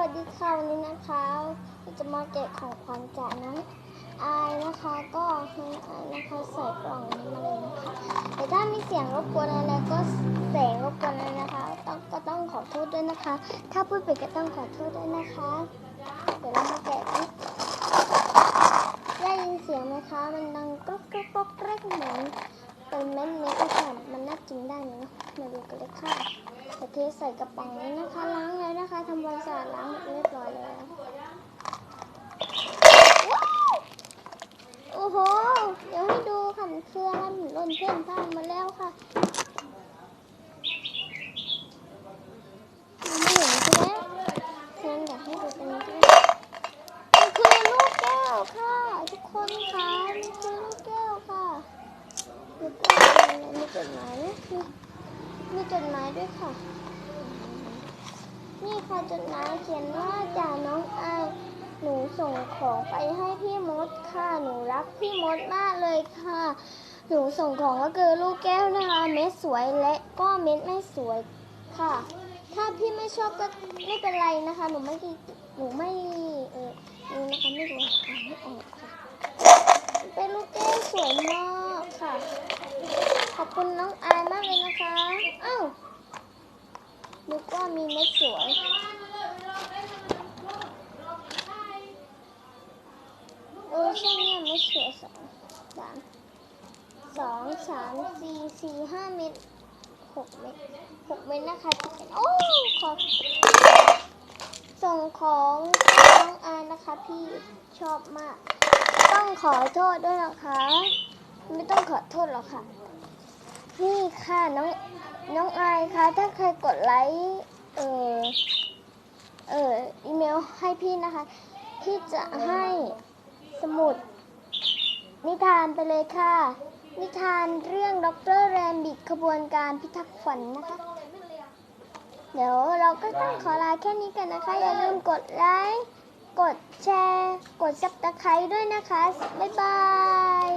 วัสดีค่ะวันนี้นะคะเราจะมาแกะของขวัญจากน้องอายนะคะก็น้องอายนะคะใส่กล่องนี้มาเลยนะคะแต่ถ้ามีเสียงรบกวนอะไรก็แสงรบกวนอะไรนะคะ ต้องก็ต้องขอโทษด้วยนะคะ ถ้าพูดไปก็ต้องขอโทษด้วยนะคะเดี๋ยวเรามาแกะกันได้ยินเสียงไหมคะ มันดังกรอบกรอบกรอบแกรกเหมือนเป็นเม็ดเม็ดๆค่ะมันน่ากินได้ไหมเนาะมาดูกันเลยค่ะ เคใส่กระป๋องนี้นะคะ ล้างแล้วนะคะทำความสะอาดล้างเรียบร้อยแล้วโอ้โห เดี๋ยวให้ดูค่ะมันคืออะไรมันหล่นเพื่อนพ่านมาแล้วค่ะมันไม่เห็นใช่ไหมฉะนั้นอยากให้ดูตรงนี้มันคือลูกแก้วค่ะ ทุกคนค่ะมันคือลูกแก้วค่ะลูกแก้วมีจดหมายด้วย มีจดหมายด้วยค่ะ นี่ค่ะจดหมายเขียนว่าจากน้องอายหนูส่งของไปให้พี่มดค่ะ หนูรักพี่มดมากเลยค่ะ หนูส่งของก็คือลูกแก้วนะคะ เม็ดสวยและก็เม็ดไม่สวยค่ะ ถ้าพี่ไม่ชอบก็ไม่เป็นไรนะคะ หนูไม่หนูไม่เออนี่นะคะไม่รู้อ่านไม่ออกค่ะ เป็นลูกแก้วสวยมากค่ะ ขอบคุณน้องอายมากเลยนะคะอ้าว นึกว่า มีเม็ดสวย เออใช่เนี่ยเม็ดสวยสองสามสองสามสี่สี่ห้าเม็ดหกเม็ดหกเม็ดนะคะที่เป็นโอ้ขอส่งของน้องอานะคะพี่ชอบมาก ต้องขอโทษด้วยนะคะ ไม่ต้องขอโทษหรอกค่ะ นี่ค่ะน้องน้องอายคะถ้าใครกดไลค์ เออเอออีเมลให้พี่นะคะ พี่จะให้สมุด นิทานไปเลยค่ะ นิทานเรื่องดรแรมบิกขบวนการพิทักษ์ฝันนะคะ เดี๋ยวเราก็ต้องขอลาแค่นี้กันนะคะ อย่าลืมกดไลค์ กดแชร์ กดซับตะไคร้ด้วยนะคะ บ๊ายบาย